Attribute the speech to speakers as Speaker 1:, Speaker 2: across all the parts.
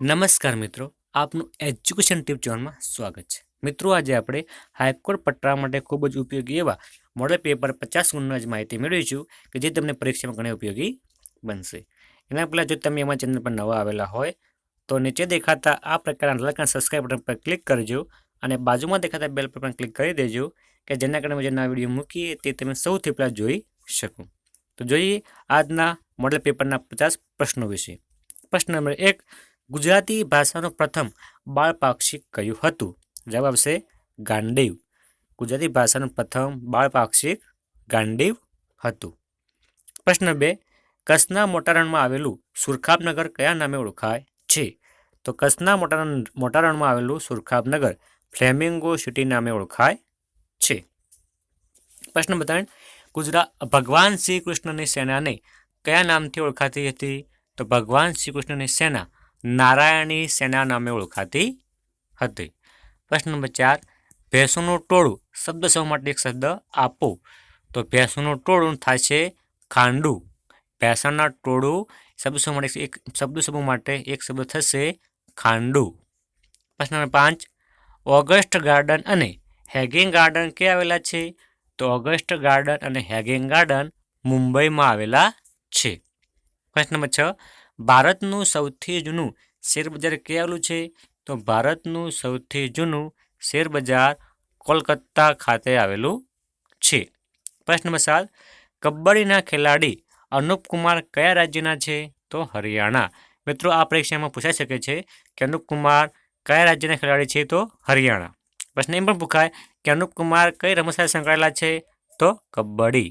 Speaker 1: નમસ્કાર મિત્રો, આપનું એજ્યુકેશન ટીપ ચેનલમાં સ્વાગત છે. મિત્રો, આજે આપણે હાઈકોર્ટ પટ્ટા માટે ખૂબ જ ઉપયોગી એવા મોડલ પેપર પચાસ ગુણના જ માહિતી મેળવીશું કે જે તમને પરીક્ષામાં ઘણી ઉપયોગી બનશે. એના પહેલાં જો તમે અમારા ચેનલ પર નવા આવેલા હોય, તો નીચે દેખાતા આ પ્રકારના લખાણ સબસ્ક્રાઈબ બટન પર ક્લિક કરજો અને બાજુમાં દેખાતા બેલ પર પણ ક્લિક કરી દેજો કે જેના કારણે જે નવા વીડિયો મૂકીએ તે તમે સૌથી પહેલાં જોઈ શકો. તો જોઈએ આજના મોડલ પેપરના પચાસ પ્રશ્નો વિશે. પ્રશ્ન નંબર એક ગુજરાતી ભાષાનું પ્રથમ બાળપાક્ષિક કયું હતું? જવાબ આવશે ગાંડીવ. ગુજરાતી ભાષાનું પ્રથમ બાળપાક્ષિક ગાંડીવ હતું. પ્રશ્ન બે, કચ્છના મોટારણમાં આવેલું સુરખાબનગર કયા નામે ઓળખાય છે? તો કચ્છના મોટારણ, મોટારણમાં આવેલું સુરખાબનગર ફ્લેમિંગો સિટી નામે ઓળખાય છે. પ્રશ્ન બતાવે ગુજરાત ભગવાન શ્રી કૃષ્ણની સેનાને કયા નામથી ઓળખાતી હતી? તો ભગવાન શ્રી કૃષ્ણની સેના નારાયણી સેના નામે ઓળખાતી હતી. પ્રશ્ન નંબર ચાર, ભેંસોનું ટોળું શબ્દ સમૂહ માટે એક શબ્દ આપો. તો ભેંસોનું ટોળું થાય છે ખાંડું. ભેંસાના ટોળું શબ્દ માટે એક શબ્દ માટે એક શબ્દ થશે ખાંડું. પ્રશ્ન નંબર પાંચ, ઓગસ્ટ ગાર્ડન અને હેગિંગ ગાર્ડન ક્યાં આવેલા છે? તો ઓગસ્ટ ગાર્ડન અને હેગિંગ ગાર્ડન મુંબઈમાં આવેલા છે. પ્રશ્ન નંબર છ ભારતનું સૌથી જૂનું શેરબજાર ક્યાં આવેલું છે? તો ભારતનું સૌથી જૂનું શેરબજાર કોલકાતા ખાતે આવેલું છે. પ્રશ્ન નંબર સાત કબડ્ડીના ખેલાડી અનુપ કુમાર કયા રાજ્યના છે? તો હરિયાણા. મિત્રો, આ પરીક્ષામાં પૂછાઈ શકે છે કે અનુપ કુમાર કયા રાજ્યના ખેલાડી છે? તો હરિયાણા. પ્રશ્ન એમ પણ પૂછાય કે અનુપ કુમાર કઈ રમત સાથે સંકળાયેલા છે? તો કબડ્ડી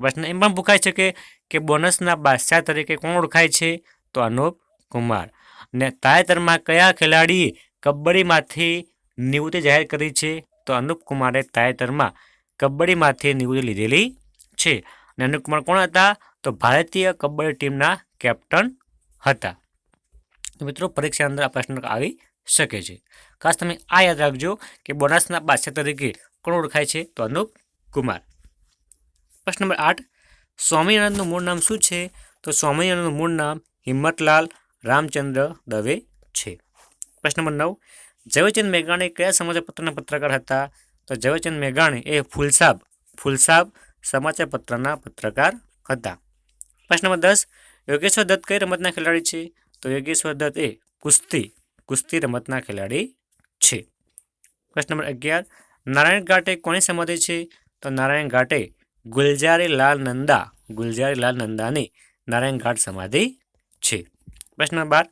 Speaker 1: પ્રશ્ન એમ પણ પૂછાય છે કે કે બોનસના બાદશાહ તરીકે કોણ ઓળખાય છે? તો અનુપ કુમાર. ને તાજેતરમાં કયા ખેલાડીએ કબડ્ડીમાંથી નિવૃત્તિ જાહેર કરી છે? તો અનુપ કુમારે તાજેતરમાં કબડ્ડીમાંથી નિવૃત્તિ લીધેલી છે. અને અનુપ કુમાર કોણ હતા? તો ભારતીય કબડ્ડી ટીમના કેપ્ટન હતા. મિત્રો, પરીક્ષા અંદર આ પ્રશ્ન આવી શકે છે. ખાસ તમે આ યાદ રાખજો કે બોનસના બાદશાહ તરીકે કોણ ઓળખાય છે? તો અનુપ કુમાર. પ્રશ્ન નંબર આઠ. સ્વામિનારાયણનું મૂળ નામ શું છે? તો સ્વામિનારાયણનું મૂળ નામ હિંમતલાલ રામચંદ્ર દવે છે. પ્રશ્ન નંબર નવ. ઝવેરચંદ મેઘાણી કયા સમાચારપત્રના પત્રકાર હતા? તો ઝવેરચંદ મેઘાણી એ ફૂલસાબ ફૂલસાબ સમાચાર પત્રના પત્રકાર હતા. પ્રશ્ન નંબર દસ. યોગેશ્વર દત્ત કઈ રમતના ખેલાડી છે? તો યોગેશ્વર દત્ત એ કુસ્તી કુસ્તી રમતના ખેલાડી છે. પ્રશ્ન નંબર અગિયાર. નારાયણ ઘાટે કોની સમાધિ છે? તો નારાયણ ઘાટે ગુલજારી લાલ નંદા ગુલજારી લાલ નંદાની નારાયણ ઘાટ સમાધિ છે. પ્રશ્ન બાર.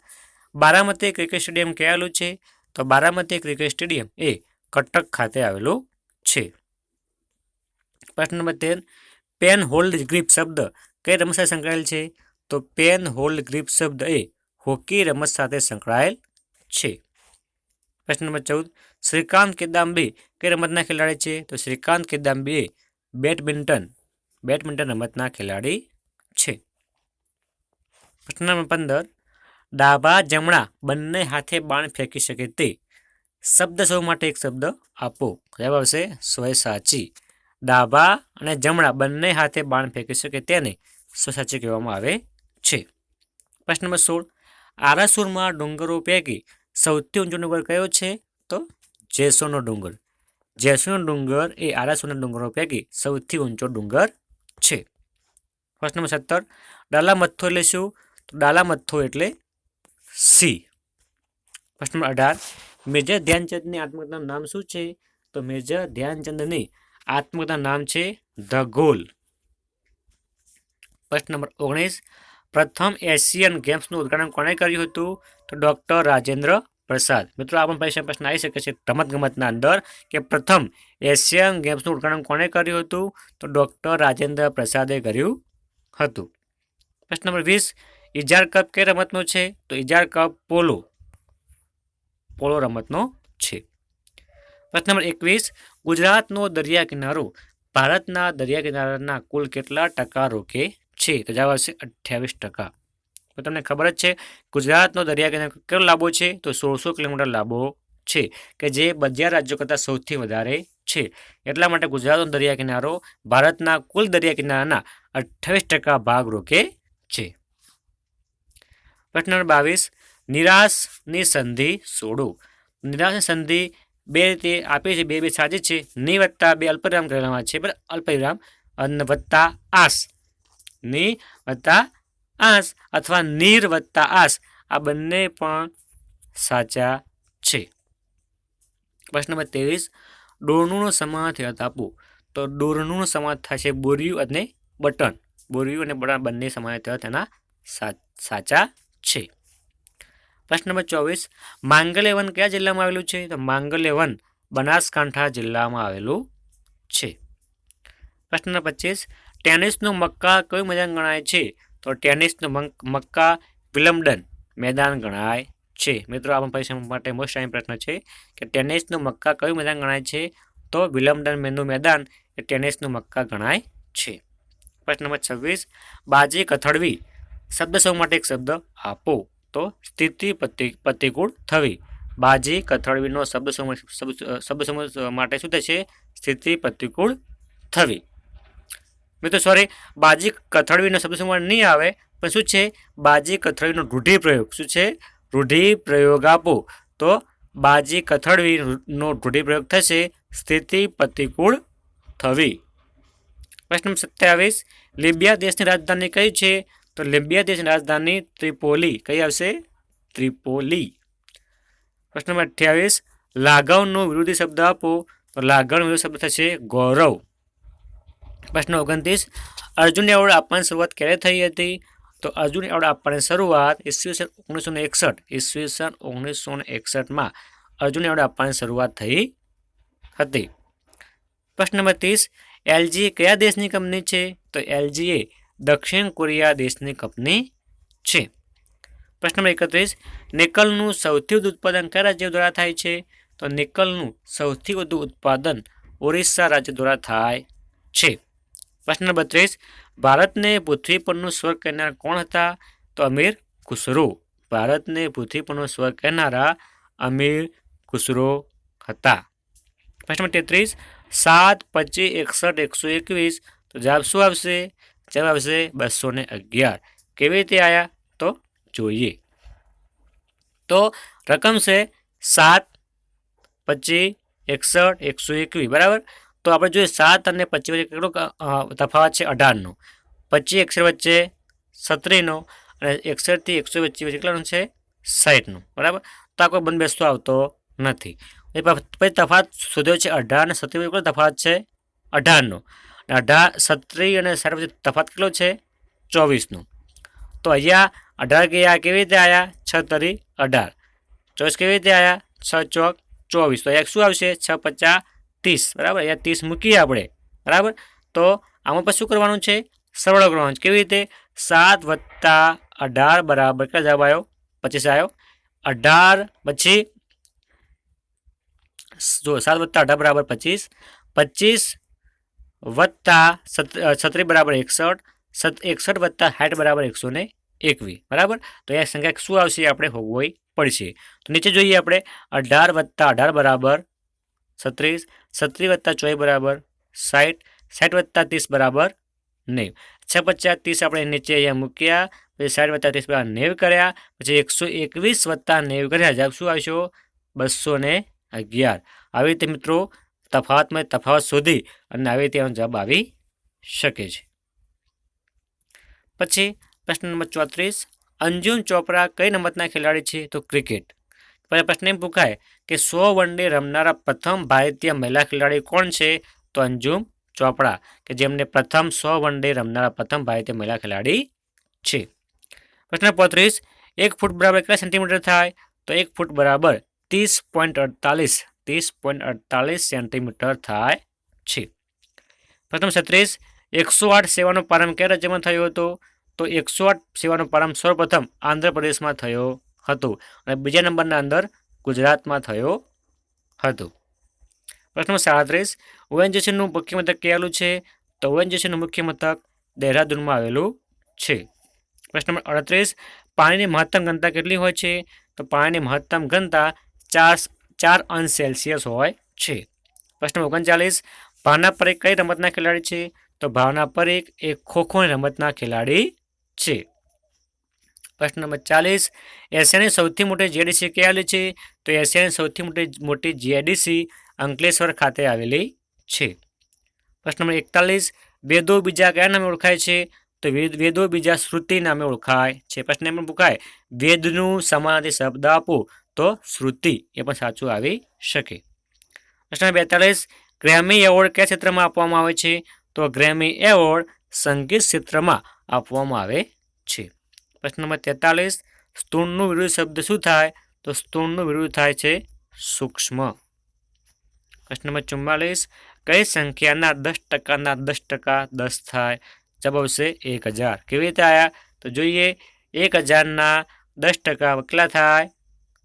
Speaker 1: બારામતી ક્રિકેટ સ્ટેડિયમ ક્યાં આવેલું છે? તો બારામતી ક્રિકેટ સ્ટેડિયમ એ કટક ખાતે આવેલું છે. પ્રશ્ન નંબર તેર. પેન હોલ્ડ ગ્રીપ શબ્દ કઈ રમત સાથે સંકળાયેલ છે? તો પેન હોલ્ડ ગ્રીપ શબ્દ એ હોકી રમત સાથે સંકળાયેલ છે. પ્રશ્ન નંબર ચૌદ. શ્રીકાંત કિદામ્બી કઈ રમતના ખેલાડી છે? તો શ્રીકાંત કિદામ્બી એ બેડમિન્ટન બેડમિન્ટન રમતના ખેલાડી છે. પ્રશ્ન નંબર પંદર ડાબા જમણા, બંને હાથે બાણ ફેંકી શકે તે શબ્દ સૌ માટે એક શબ્દ આપો. જવાબ આવશે સ્વય સાચી ડાબા અને જમણા બંને હાથે બાણ ફેંકી શકે તેને સ્વસાચી કહેવામાં આવે છે. પ્રશ્ન નંબર સોળ. આરાસુરમાં ડુંગરો પૈકી સૌથી ઊંચો ડુંગર કયો છે? તો જેસોનો ડુંગર. જેસોનો ડુંગર એ આરાસુરના ડુંગરો પૈકી સૌથી ઊંચો ડુંગર છે. પ્રશ્ન નંબર સત્તર. ડાલા મથ્થો એટલે તો ડાલા મથ્થો એટલે સી પ્રશ્ન નંબર અઢાર. મેજર ધ્યાનચંદની આત્મકથાનું નામ શું છે? તો મેજર ધ્યાનચંદની આત્મકથાનું નામ છે ધ ગોલ. પ્રશ્ન નંબર ઓગણીસ. પ્રથમ એશિયન ગેમ્સનું ઉદ્ઘાટન કોણે કર્યું હતું? તો ડૉક્ટર રાજેન્દ્ર પ્રસાદ. મિત્રો, આ પણ પ્રશ્ન આવી શકે છે રમતગમતના અંદર કે પ્રથમ એશિયન ગેમ્સનું ઉદ્ઘાટન કોણે કર્યું હતું? તો ડૉક્ટર રાજેન્દ્ર પ્રસાદે કર્યું હતું. પ્રશ્ન નંબર વીસ. ઇજાર કપ કે રમતનો છે? તો ઇજાર કપ પોલો. પોલો રમતનો છે. પ્રશ્ન નંબર એકવીસ. ગુજરાતનો દરિયા કિનારો. ભારતના દરિયા કિનારાના કુલ કેટલા ટકા રોકે છે? તો જવાબ આવશે અઠ્યાવીસ ટકા. તો તમને ખબર જ છે, ગુજરાતનો દરિયા કિનારો કેટલો લાંબો છે? તો સોળસો કિલોમીટર લાંબો છે, કે જે બધા રાજ્યો કરતાં સૌથી વધારે છે. એટલા માટે ગુજરાતનો દરિયા કિનારો ભારતના કુલ દરિયા કિનારાના અઠ્ઠાવીસ ટકા ભાગ રોકે છે. પ્રશ્ન નંબર બાવીસ, નિરાશની સંધિ સોડો નિરાશની સંધિ બે રીતે આપી છે, બે બે સાચી છે. ની વત્તા બે અલ્પવિરામ કરેલા છે, બરાબર? અલ્પવિરામ અન્ન વત્તા આસ. ની વત્તા આસ અથવા નીર વત્તા આસ, આ બંને પણ સાચા છે. પ્રશ્ન નંબર ત્રેવીસ ડોરણુંનો યાદ આપો. તો ડોરણુંનો સમાર્થ થશે બોરિયું અને બટન. બોરિયું અને બટન બંને સમાર્થ તેના સા- સાચા છે. પ્રશ્ન નંબર ચોવીસ, માંગલેવન વન કયા જિલ્લામાં આવેલું છે? તો માંગલેવન વન બનાસકાંઠા જિલ્લામાં આવેલું છે. પ્રશ્ન નંબર પચીસ, ટેનિસનું મક્કા કયું મેદાન ગણાય છે? તો ટેનિસનું મંક- મક્કા વિલમ્બડન મેદાન ગણાય છે. મિત્રો, આ પરીક્ષા માટે મોસ્ટ ટાઈમ પ્રશ્ન છે કે ટેનિસનું મક્કા કયું મેદાન ગણાય છે? તો વિલમ્બડન મેનનું મેદાન એ ટેનિસનું મક્કા ગણાય છે. પ્રશ્ન નંબર છવ્વીસ, બાજી કથળવી શબ્દ માટે એક શબ્દ આપો. તો સ્થિતિ પ્રતિ, પ્રતિકૂળ થવી. બાજી કથળવીનો શબ્દ સમૂહ શબ્દ માટે શું થશે? સ્થિતિ પ્રતિકૂળ થવી. મિત્રો સોરી બાજી કથળવીનો શબ્દ સમૂહ નહીં આવે, પણ શું છે? બાજી કથળવીનો રૂઢિ પ્રયોગ શું છે? રૂઢિ પ્રયોગ આપો. તો બાજી કથળવીનો રૂઢિ પ્રયોગ થશે, સ્થિતિ પ્રતિકૂળ થવી. પ્રશ્ન સત્યાવીસ. લિબિયા દેશની રાજધાની કઈ છે? તો લિબિયા દેશની રાજધાની ત્રિપોલી કઈ આવશે? ત્રિપોલી. પ્રશ્ન નંબર અઠ્યાવીસ લાગણનો વિરોધી શબ્દ આપો, તો લાગણ વિરોધી શબ્દ થશે ગૌરવ. પ્રશ્ન ઓગણત્રીસ અર્જુન એવોર્ડ આપવાની શરૂઆત ક્યારે થઈ હતી? તો અર્જુન એવોર્ડ આપવાની શરૂઆત ઈસવીસન ઓગણીસો ને એકસઠ, ઈસવીસન ઓગણીસો ને એકસઠમાં અર્જુન એવોર્ડ આપવાની શરૂઆત થઈ હતી. પ્રશ્ન નંબર ત્રીસ એલજી કયા દેશની કંપની છે? તો એલજી એ દક્ષિણ કોરિયા દેશની કંપની છે. પ્રશ્ન નંબર એકત્રીસ, નિકલનું સૌથી વધુ ઉત્પાદન કયા રાજ્ય દ્વારા થાય છે? તો નિકલનું સૌથી વધુ ઉત્પાદન ઓરિસ્સા રાજ્ય દ્વારા થાય છે. પ્રશ્ન નંબર ત્રીસ ભારતને પૃથ્વી પરનું સ્વર્ગ કહેનાર કોણ હતા? તો અમીર ખુસરો. ભારતને પૃથ્વી પરનું સ્વર્ગ કહેનારા અમીર ખુસરો હતા. પ્રશ્ન નંબર તેત્રીસ, સાત પચીસ, એકસઠ, એકસો એકવીસ. તો જવાબ શું આવશે? જવાબ આવશે બસો ને અગિયાર. કેવી રીતે આવ્યા તો જોઈએ. તો રકમ છે સાત પચીસ એકસઠ એકસો એકવીસ, બરાબર? તો આપણે જોઈએ સાત અને પચીસ વચ્ચે કેટલો તફાવત છે? અઢારનો. પચીસ એકસઠ વચ્ચે સત્રીનો અને એકસઠથી એકસો વચ્ચે વચ્ચે કેટલાનો છે? સાઠનો બરાબર? તો આ કોઈ બંધ બેસતો આવતો નથી. પછી તફાવત શોધ્યો છે અઢાર અને સત્રી કેટલો તફાવત છે? અઢારનો. અઢાર સત્રી અને સાઠ વચ્ચે તફાવત કેટલો છે? ચોવીસનું. તો અહીંયા અઢાર ગયા કેવી રીતે આવ્યા છ તરી અઢાર. ચોવીસ કેવી રીતે આવ્યા છ ચોક ચોવીસ. તો અહીંયા શું આવશે? છ પચાસ ત્રીસ. બરાબર? અહીંયા ત્રીસ મૂકીએ આપણે. બરાબર? તો આમાં પછી શું કરવાનું છે? સરવાળો કરવાનો છે. કેવી રીતે? સાત વત્તા અઢાર બરાબર કયા જવાબ આવ્યો પચીસ આવ્યો અઢાર પછી, જો સાત વત્તા અઢાર બરાબર પચીસ. પચીસ વત્તા છત્રીસ બરાબર એકસઠ એકસઠ વત્તા સાઠ બરાબર એકસો ને એકવીસ. બરાબર? તો એ સંખ્યા શું આવશે? આપણે હોવી પડશે. તો નીચે જોઈએ આપણે, અઢાર વત્તા અઢાર બરાબર છત્રીસ છત્રીસ વત્તા ચોવીસ બરાબર સાઠ સાઠ વત્તા ત્રીસ બરાબર નેવ. છ પચાસ ત્રીસ આપણે નીચે અહીંયા મૂક્યા, પછી સાઠ વત્તા ત્રીસ બરાબર નેવ કર્યા, પછી એકસો એકવીસ વત્તા નેવ કર્યા. જવાબ શું આવશો? બસો ને અગિયાર. આવી રીતે મિત્રો તફાવતમાં તફાવત શોધી અને આવી રીતે જવાબ આવી શકે છે. પછી પ્રશ્ન નંબર ચોત્રીસ, અંજુમ ચોપરા કઈ રમતના ખેલાડી છે? તો ક્રિકેટ. પછી પ્રશ્ન એમ પૂછાય કે સો વન ડે રમનારા પ્રથમ ભારતીય મહિલા ખેલાડી કોણ છે? તો અંજુમ ચોપડા કે જેમને પ્રથમ સો વન ડે રમનારા પ્રથમ ભારતીય મહિલા ખેલાડી છે. પ્રશ્ન પોત્રીસ, એક ફૂટ બરાબર કેટલા સેન્ટીમીટર થાય? તો એક ફૂટ બરાબર ત્રીસ પોઈન્ટ અડતાલીસ ત્રીસ પોઈન્ટ અડતાલીસ સેન્ટીમીટર થાય છે. પ્રથમ છત્રીસ, એકસો આઠ સેવાનો પ્રારંભ કયા રાજ્યમાં થયો હતો? તો એકસો આઠ સેવાનો પ્રારંભ સૌપ્રથમ આંધ્રપ્રદેશમાં થયો હતો અને બીજા નંબરના અંદર ગુજરાતમાં થયો હતો. પ્રશ્ન સાડત્રીસ ઓએનજીસીનું મુખ્ય મથક કહેલું છે? તો ઓએનજીસીનું મુખ્ય મથક દહેરાદૂનમાં આવેલું છે. પ્રશ્ન નંબર અડત્રીસ, પાણીની મહત્તમ ઘનતા કેટલી હોય છે? તો પાણીની મહત્તમ ઘનતા ચાર ચાર અંશ સેલ્સિયસ હોય છે. પ્રશ્ન ઓગણચાલીસ, ભાવના પરેખ કઈ રમતના ખેલાડી છે? તો ભાવના પરેખ એ ખોખોની રમતના ખેલાડી છે. પ્રશ્ન નંબર ચાલીસ, એશિયાની સૌથી મોટી જીઆઈડીસી ક્યાં આવેલી છે? તો એશિયાની સૌથી મોટી મોટી જીઆઈડીસી અંકલેશ્વર ખાતે આવેલી છે. પ્રશ્ન નંબર એકતાલીસ, વેદો બીજા કયા નામે ઓળખાય છે? તો વેદ વેદો બીજા શ્રુતિ નામે ઓળખાય છે. પ્રશ્ન એમ પૂછાય વેદનું સમાનાર્થી શબ્દ આપો. તો શ્રુતિ એ પણ સાચું આવી શકે. પ્રશ્ન બેતાળીસ, ગ્રેમી એવોર્ડ કયા ક્ષેત્રમાં આપવામાં આવે છે? તો ગ્રેમી એવોર્ડ સંગીત ક્ષેત્રમાં આપવામાં આવે છે. પ્રશ્ન નંબર તેતાલીસ સ્તૂણનું વિરુદ્ધ શબ્દ શું થાય? તો સ્તૂણનું વિરુદ્ધ થાય છે સૂક્ષ્મ. પ્રશ્ન નંબર ચુમ્માલીસ કઈ સંખ્યાના દસ ટકાના દસ ટકા દસ થાય? જવાબ આવશે એક હજાર. કેવી રીતે આવ્યા તો જોઈએ, એક હજારના દસ ટકા કેટલા થાય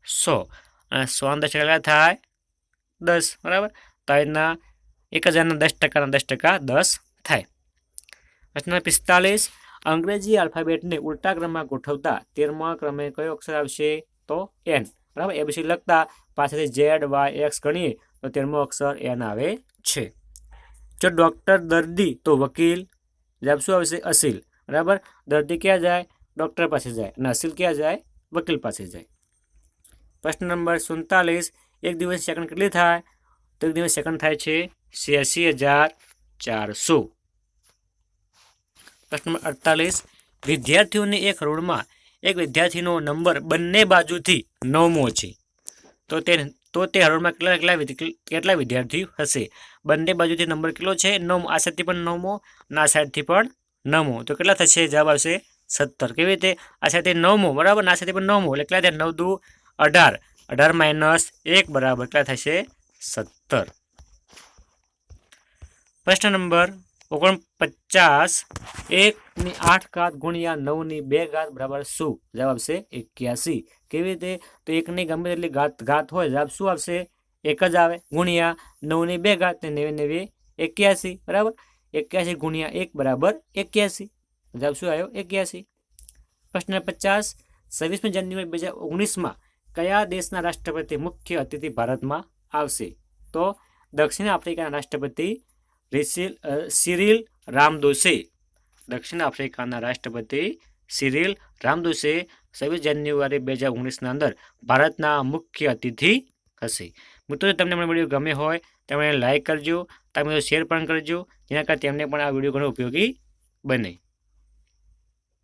Speaker 1: સો. અને સો દસ ટકા થાય દસ, બરાબર? તો રીતના એક હજારના દસ ટકાના દસ ટકા દસ થાય. પ્રશ્ન પિસ્તાલીસ, અંગ્રેજી આલ્ફાબેટને ઉલટા ક્રમમાં ગોઠવતા તેરમા ક્રમે કયો અક્ષર આવશે? તો એન બરાબર? એ પછી લખતા પાછળથી ઝેડ વાય એક્સ ગણીએ તો તેરમો અક્ષર એન આવે છે. જો ડૉક્ટર દર્દી તો વકીલ, જવાબ શું આવશે? અસીલ. બરાબર? દર્દી ક્યાં જાય? ડૉક્ટર પાસે જાય. અને અસીલ ક્યાં જાય? વકીલ પાસે જાય. પ્રશ્ન નંબર સુડતાલીસ, એક દિવસ સેકન્ડ કેટલી થાય? તો એક દિવસ સેકન્ડ થાય છે છ્યાસી હજાર ચારસો. પ્રશ્ન નંબર અડતાલીસ, વિદ્યાર્થીઓની એક રોડમાં એક વિદ્યાર્થીનો નંબર બંને બાજુથી નવમો છે. તો તે તો તે હરોળમાં કેટલા કેટલા કેટલા વિદ્યાર્થીઓ હશે? બંને બાજુથી નંબર કેટલો છે? નવમો. આ સાઈડથી પણ નવમો અને આ સાઈડથી પણ નવમો. તો કેટલા થશે? જવાબ આવશે સત્તર. કેવી રીતે? આ સાથે નવમો, બરાબર? આ સાઈડથી પણ નવમો. એટલે કેટલા થાય? નવ દુ અઢાર અઢાર માઇનસ એક બરાબર કેટલા થશે સત્તર પ્રશ્ન નંબર ઓગણપચાસ એકની આઠ ઘાત ગુણ્યા નવની બે ઘાત બરાબર શું જવાબ આવશે એક્યાસી કેવી રીતે? તો એકની ગમે તેટલી ઘાત ઘાત હોય, જવાબ શું આવશે? એક જ આવે. ગુણ્યા નવની બે ઘાત ને નેવે નેવે એક્યાસી. બરાબર? એક્યાસી ગુણ્યા એક બરાબર એક્યાસી. જવાબ શું આવ્યો? એક્યાસી. પ્રશ્ન પચાસ. છવ્વીસમી જાન્યુઆરી બે હજાર ઓગણીસમાં કયા દેશના રાષ્ટ્રપતિ મુખ્ય અતિથિ ભારતમાં આવશે? તો દક્ષિણ આફ્રિકાના રાષ્ટ્રપતિ રિસિલ સિરિલ રામદોસે દક્ષિણ આફ્રિકાના રાષ્ટ્રપતિ સિરિલ રામદોસે છવ્વીસ જાન્યુઆરી બે હજાર ઓગણીસના અંદર ભારતના મુખ્ય અતિથિ હશે. મિત્રો તમને મને વીડિયો ગમે હોય તેમણે લાઈક કરજો, તમે શેર પણ કરજો, જેના કારણે તેમને પણ આ વીડિયો ઘણો ઉપયોગી બને.